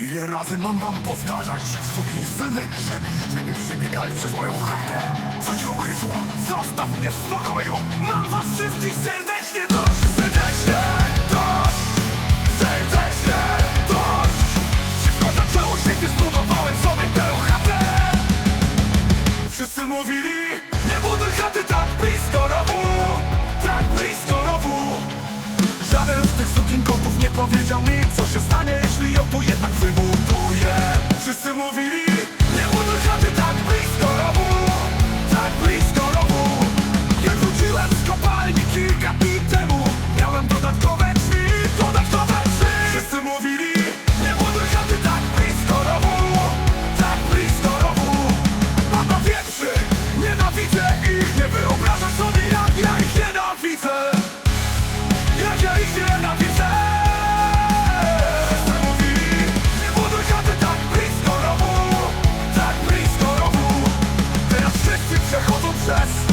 Ile razy mam wam powtarzać, że suki syny, że nie przybiegali przez moją chatę? Co ci ugryzło? Zostaw mnie w spokoju! Mam was wszystkich serdecznie dość! Serdecznie dość! Serdecznie dość! Wszystko zaczęło się, gdy zbudowałem sobie tę chatę! Wszyscy mówili, nie buduj chaty tak blisko rowu! Tak blisko rowu! Żaden z tych sukinkotów nie powiedział mi Co się stanie, jeśli ją przechodzą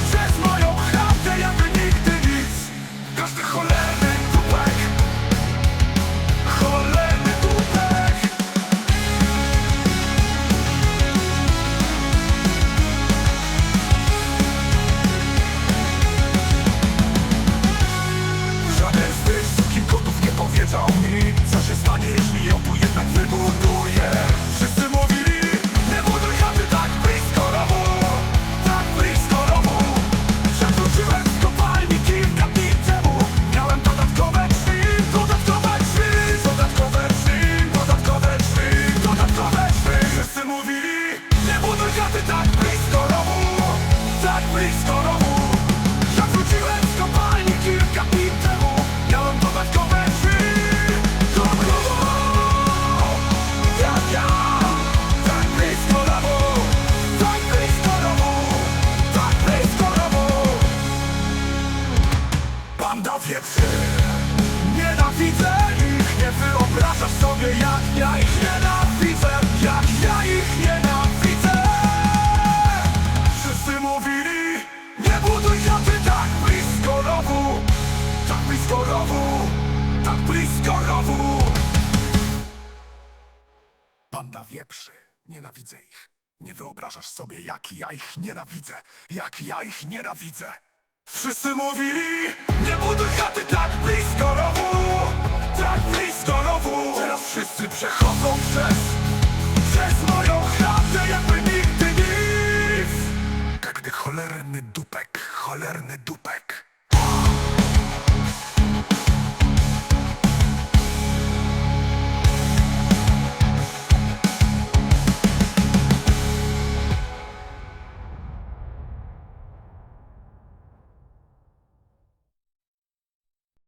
Blisko rowu jak wróciłem z kopalni kilka dni temu. Miałem dodatkowe drzwi Dodatkowo Jak ja. Tak blisko rowu Tak blisko rowu Tak blisko rowu Banda wieprzy. Nienawidzę ich. Nie wyobrażasz sobie jak ja ich nienawidzę. Jak ja Banda wieprzy. Nienawidzę ich. Nie wyobrażasz sobie jak ja ich nienawidzę. Jak ja ich nienawidzę. Wszyscy mówili Nie buduj chaty tak blisko rowu. Tak blisko rowu. Teraz wszyscy przechodzą przez Przez moją chatę jakby nigdy nic. Każdy cholerny dupek Cholerny dupek